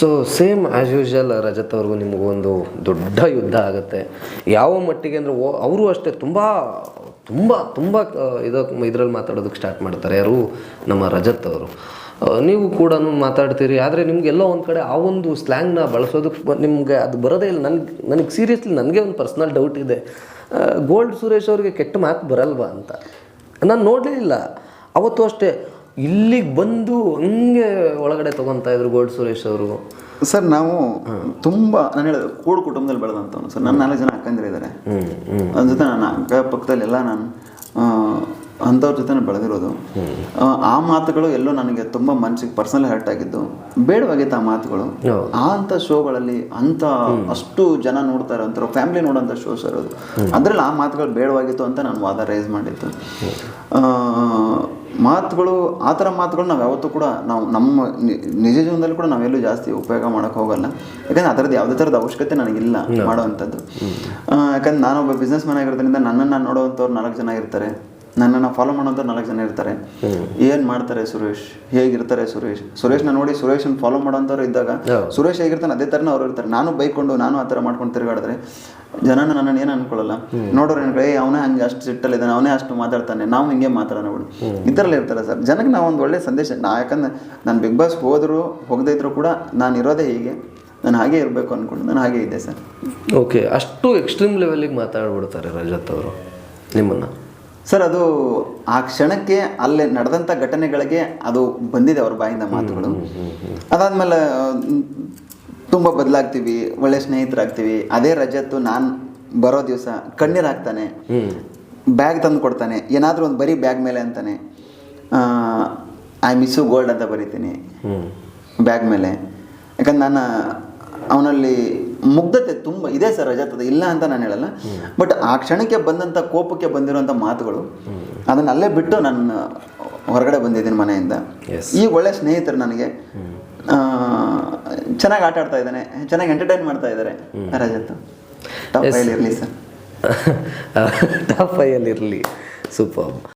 So same as usual Rajat ಅವ್ರಿಗೂ ನಿಮಗೊಂದು ದೊಡ್ಡ ಯುದ್ಧ ಆಗುತ್ತೆ. ಯಾವ ಮಟ್ಟಿಗೆ ಅಂದರೆ ಓ, ಅವರು ಅಷ್ಟೇ ತುಂಬ ತುಂಬ ತುಂಬ ಇದಕ್ಕೆ ಇದರಲ್ಲಿ ಮಾತಾಡೋದಕ್ಕೆ ಸ್ಟಾರ್ಟ್ ಮಾಡ್ತಾರೆ. ಯಾರು? ನಮ್ಮ ರಜತ್ ಅವರು. ನೀವು ಕೂಡ ಮಾತಾಡ್ತೀರಿ. ಆದರೆ ನಿಮ್ಗೆಲ್ಲೋ ಒಂದು ಕಡೆ ಆ ಒಂದು ಸ್ಲ್ಯಾಂಗ್ನ ಬಳಸೋದಕ್ಕೆ ನಿಮ್ಗೆ ಅದು ಬರೋದೇ ಇಲ್ಲ. ನನಗೆ ನನಗೆ ಸೀರಿಯಸ್ಲಿ ನನಗೆ ಒಂದು ಪರ್ಸ್ನಲ್ ಡೌಟ್ ಇದೆ. ಗೋಲ್ಡ್ ಸುರೇಶ್ ಅವ್ರಿಗೆ ಕೆಟ್ಟ ಮಾತು ಬರಲ್ವಾ ಅಂತ? ನಾನು ನೋಡಲೇ ಇಲ್ಲ ಅವತ್ತು ಅಷ್ಟೇ ಇಲ್ಲಿಗೆ ಬಂದು ಹಂಗೆ ಒಳಗಡೆ ತೊಗೊತಾ ಇದ್ರು ಗೋಲ್ಡ್ ಸುರೇಶ್ ಅವರು. ಸರ್ ನಾವು ತುಂಬಾ ನಾನು ಹೇಳಿದೆ ಕೂಡು ಕುಟುಂಬದಲ್ಲಿ ಬೆಳೆದಂಥವ್ನು ಸರ್. ನನ್ನ ನಾಲ್ಕು ಜನ ಅಕ್ಕಂದಿರಿದ್ದಾರೆ. ಅದ್ರ ಜೊತೆ ನನ್ನ ಅಕ್ಕ ಪಕ್ಕದಲ್ಲೆಲ್ಲ ನಾನು ಅಂಥವ್ರ ಜೊತೆ ಬೆಳೆದಿರೋದು. ಆ, ಮಾತುಗಳು ಎಲ್ಲೋ ನನಗೆ ತುಂಬ ಮನಸ್ಸಿಗೆ ಪರ್ಸನಲ್ ಹರ್ಟ್ ಆಗಿದ್ದು. ಬೇಡವಾಗಿತ್ತು ಆ ಮಾತುಗಳು. ಆ ಅಂಥ ಶೋಗಳಲ್ಲಿ ಅಂಥ ಅಷ್ಟು ಜನ ನೋಡ್ತಾ ಒಂಥರ ಫ್ಯಾಮಿಲಿ ನೋಡೋಂಥ ಶೋ ಸರ್ ಅದು ಅದರಲ್ಲಿ ಆ ಮಾತುಗಳು ಬೇಡವಾಗಿತ್ತು ಅಂತ ನಾನು ವಾದ ರೈಸ್ ಮಾಡಿತ್ತು ಆ, ಮಾತುಗಳು ಆ ಥರ ಮಾತುಗಳು ನಾವು ಯಾವತ್ತೂ ಕೂಡ ನಾವು ನಮ್ಮ ನಿಜ ಜೀವನದಲ್ಲಿ ಕೂಡ ನಾವೆಲ್ಲೂ ಜಾಸ್ತಿ ಉಪಯೋಗ ಮಾಡೋಕೆ ಹೋಗಲ್ಲ. ಯಾಕಂದ್ರೆ ಅದರದ್ದು ಯಾವುದೇ ಥರದ ಅವಶ್ಯಕತೆ ನನಗಿಲ್ಲ ಮಾಡೋವಂಥದ್ದು. ಯಾಕಂದ್ರೆ ನಾನೊಬ್ಬ ಬಿಸ್ನೆಸ್ ಮ್ಯಾನ್ ಆಗಿರೋದ್ರಿಂದ ನನ್ನನ್ನು ನೋಡೋವಂಥವ್ರು ನಾಲ್ಕು ಜನ ಇರ್ತಾರೆ. ನನ್ನನ್ನು ಫಾಲೋ ಮಾಡೋಂಥವ್ರು ನಾಲ್ಕು ಜನ ಇರ್ತಾರೆ. ಏನು ಮಾಡ್ತಾರೆ ಸುರೇಶ್? ಹೇಗಿರ್ತಾರೆ ಸುರೇಶ್? ಸುರೇಶ್ನ ನೋಡಿ ಸುರೇಶನ್ ಫಾಲೋ ಮಾಡೋಂಥವ್ರು ಇದ್ದಾಗ ಸುರೇಶ್ ಹೇಗಿರ್ತಾನೆ ಅದೇ ಥರನೇ ಅವ್ರು ಇರ್ತಾರೆ. ನಾನು ಬೈಕೊಂಡು ನಾನು ಆ ಥರ ಮಾಡ್ಕೊಂಡು ತಿರುಗಾಡಿದ್ರೆ ಜನನ ನನ್ನನ್ನು ಏನು ಅನ್ಕೊಳ್ಳಲ್ಲ. ನೋಡೋರು ಏನ್ ಏ ಅವನೇ ಹಂಗೆ ಅಷ್ಟು ಸಿಟ್ಟಲ್ಲಿದ್ದಾನೆ ಅವನೇ ಅಷ್ಟು ಮಾತಾಡ್ತಾನೆ ನಾವು ಹಿಂಗೆ ಮಾತಾಡೋಣ ಬಿಡು. ಈ ಥರಲ್ಲಿ ಇರ್ತಾರೆ ಸರ್. ಜನಕ್ಕೆ ನಾವು ಒಂದು ಒಳ್ಳೆ ಸಂದೇಶ ನಾ ಯಾಕಂದ್ರೆ ನಾನು ಬಿಗ್ ಬಾಸ್ ಹೋದ್ರು ಹೋಗದೇ ಇದ್ರೂ ಕೂಡ ನಾನು ಇರೋದೇ ಹೀಗೆ. ನಾನು ಹಾಗೆ ಇರಬೇಕು ಅಂದ್ಕೊಂಡು ನಾನು ಹಾಗೆ ಇದ್ದೆ ಸರ್. ಓಕೆ ಅಷ್ಟು ಎಕ್ಸ್ಟ್ರೀಮ್ ಲೆವೆಲಿಗೆ ಮಾತಾಡ್ಬಿಡ್ತಾರೆ ರಜತ್ ಅವರು ನಿಮ್ಮನ್ನು? ಸರ್ ಅದು ಆ ಕ್ಷಣಕ್ಕೆ ಅಲ್ಲೇ ನಡೆದಂಥ ಘಟನೆಗಳಿಗೆ ಅದು ಬಂದಿದೆ ಅವ್ರ ಬಾಯಿಂದ ಮಾತುಗಳು. ಅದಾದಮೇಲೆ ತುಂಬ ಬದಲಾಗ್ತೀವಿ ಒಳ್ಳೆ ಸ್ನೇಹಿತರಾಗ್ತೀವಿ ಅದೇ ರಜತ್ತು ನಾನು ಬರೋ ದಿವಸ ಕಣ್ಣೀರು ಹಾಕ್ತಾನೆ ಬ್ಯಾಗ್ ತಂದು ಕೊಡ್ತಾನೆ ಏನಾದರೂ ಒಂದು ಬರೀ ಬ್ಯಾಗ್ ಮೇಲೆ ಅಂತಾನೆ ಐ ಮಿಸ್ಸು ಗೋಲ್ಡ್ ಅಂತ ಬರಿತೀನಿ ಬ್ಯಾಗ್ ಮೇಲೆ. ಯಾಕಂದ್ರೆ ನಾನು ಅವನಲ್ಲಿ ಮುಗ್ಧತೆ ತುಂಬ ಇದೆ ಸರ್ ರಜಾತದ ಇಲ್ಲ ಅಂತ ನಾನು ಹೇಳಲ್ಲ. ಬಟ್ ಆ ಕ್ಷಣಕ್ಕೆ ಬಂದಂಥ ಕೋಪಕ್ಕೆ ಬಂದಿರುವಂಥ ಮಾತುಗಳು ಅದನ್ನ ಅಲ್ಲೇ ಬಿಟ್ಟು ನಾನು ಹೊರಗಡೆ ಬಂದಿದ್ದೀನಿ ಮನೆಯಿಂದ. ಈ ಈಗ ಒಳ್ಳೆ ಸ್ನೇಹಿತರು ನನಗೆ ಚೆನ್ನಾಗಿ ಆಟ ಆಡ್ತಾ ಇದ್ದಾನೆ ಚೆನ್ನಾಗಿ ಎಂಟರ್ಟೈನ್ ಮಾಡ್ತಾ ಇದ್ದಾರೆ. ರಜತ್ ಟಾಪ್ ಫೈಲ್ ಇರಲಿ ಸರ್. ಟಾಪ್ ಫೈಲ್ ಇರಲಿ. ಸೂಪರ್